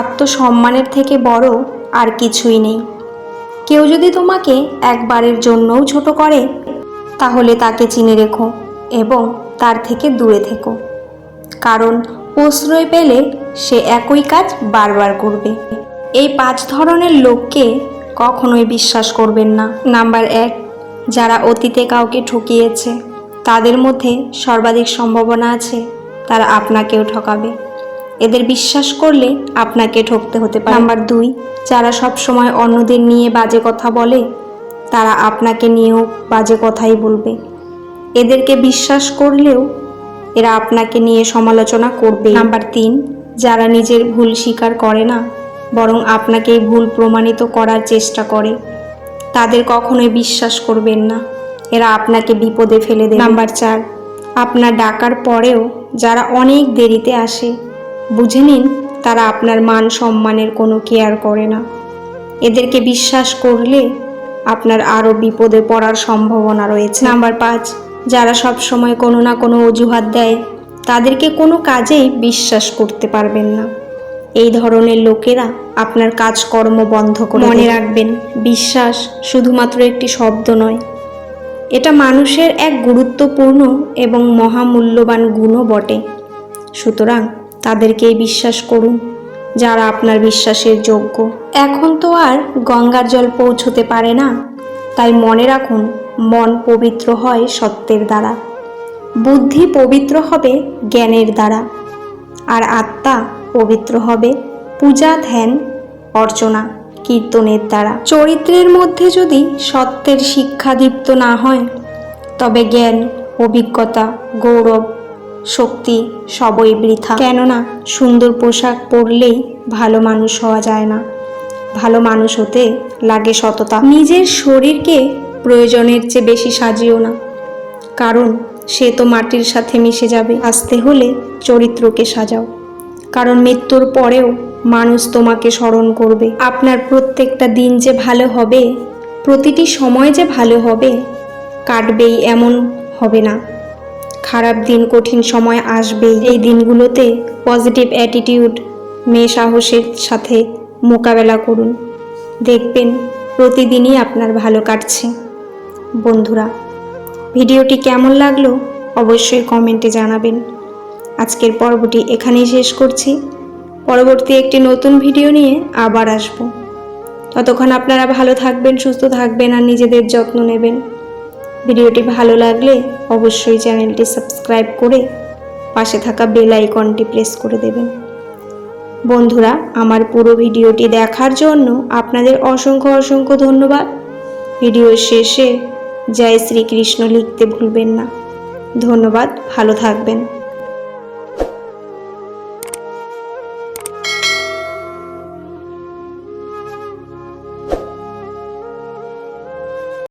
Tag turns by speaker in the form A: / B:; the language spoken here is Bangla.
A: আত্মসম্মানের থেকে বড় আর কিছুই নেই। কেউ যদি তোমাকে একবারের জন্যও ছোট করে, তাহলে তাকে চিনে রেখো এবং তার থেকে দূরে থেকো। কারণ প্রশ্রয় পেলে সে একই কাজ বারবার করবে। এই পাঁচ ধরনের লোককে কখনোই বিশ্বাস করবেন না। নাম্বার এক, যারা অতীতে কাউকে ঠকিয়েছে, তাদের মধ্যে সর্বাধিক সম্ভাবনা আছে, তারা আপনাকেও ঠকাবে। এদের বিশ্বাস করলে আপনাকে ঠকতে হতে পারে। নাম্বার দুই, যারা সব সময় অন্যদের নিয়ে বাজে কথা বলে, তারা আপনাকে নিয়েও বাজে কথাই বলবে। এদেরকে বিশ্বাস করলেও এরা আপনাকে নিয়ে সমালোচনা করবে। নাম্বার তিন, যারা নিজের ভুল স্বীকার করে না, বরং আপনাকেই ভুল প্রমাণিত করার চেষ্টা করে, তাদের কখনোই বিশ্বাস করবেন না। এরা আপনাকে বিপদে ফেলে দেবে। নাম্বার চার, আপনার ডাকার পরেও যারা অনেক দেরিতে আসে বুঝে নিন, তারা আপনার মান সম্মানের কোনো কেয়ার করে না। এদেরকে বিশ্বাস করলে আপনার আরও বিপদে পড়ার সম্ভাবনা রয়েছে। নাম্বার পাঁচ, যারা সব সময় কোনো না কোনো অজুহাত দেয়, তাদেরকে কোনো কাজেই বিশ্বাস করতে পারবেন না। এই ধরনের লোকেরা আপনার কাজকর্ম বন্ধ করে মনে রাখবেন, বিশ্বাস শুধুমাত্র একটি শব্দ নয়। এটা মানুষের এক গুরুত্বপূর্ণ এবং মহামূল্যবান গুণও বটে। সুতরাং তাদেরকেই বিশ্বাস করুন, যারা আপনার বিশ্বাসের যোগ্য। এখন তো আর গঙ্গার জল পৌঁছতে পারে না, তাই মনে রাখুন, মন পবিত্র হয় সত্যের দ্বারা। বুদ্ধি পবিত্র হবে জ্ঞানের দ্বারা, আর আত্মা পবিত্র হবে পূজা, ধ্যান, অর্চনা, কীর্তনের দ্বারা। চরিত্রের মধ্যে যদি সত্যের শিক্ষা দীপ্ত না হয়, তবে জ্ঞান, অভিজ্ঞতা, গৌরব শক্তি সবই বৃথা। কেননা সুন্দর পোশাক পরলেই ভালো মানুষ হওয়া যায় না। ভালো মানুষ হতে লাগে সততা। নিজের শরীরকে প্রয়োজনের চেয়ে বেশি সাজিও না। কারণ সে তো মাটির সাথে মিশে যাবে। আসতে হলে চরিত্রকে সাজাও। কারণ মৃত্যুর পরেও মানুষ তোমাকে স্মরণ করবে। আপনার প্রত্যেকটা দিন যে ভালো হবে, প্রতিটি সময় যে ভালো হবে, কাটবেই এমন হবে না। খারাপ দিন, কঠিন সময় আসবেই। এই দিনগুলোতে পজিটিভ অ্যাটিটিউড মেয়ে সাহসের সাথে মোকাবেলা করুন। দেখবেন প্রতিদিনই আপনার ভালো কাটছে। বন্ধুরা, ভিডিওটি কেমন লাগল অবশ্যই কমেন্টে জানাবেন। আজকের পর্বটি এখানেই শেষ করছি। পরবর্তী একটি নতুন ভিডিও নিয়ে আবার আসব। ততক্ষণ আপনারা ভালো থাকবেন, সুস্থ থাকবেন আর নিজেদের যত্ন নেবেন। ভিডিওটি ভালো লাগলে অবশ্যই চ্যানেলটি সাবস্ক্রাইব করে পাশে থাকা বেল আইকনটি প্রেস করে দেবেন। বন্ধুরা, আমার পুরো ভিডিওটি দেখার জন্য আপনাদের অসংখ্য অসংখ্য ধন্যবাদ। ভিডিওর শেষে জয় শ্রীকৃষ্ণ লিখতে ভুলবেন না। ধন্যবাদ, ভালো থাকবেন।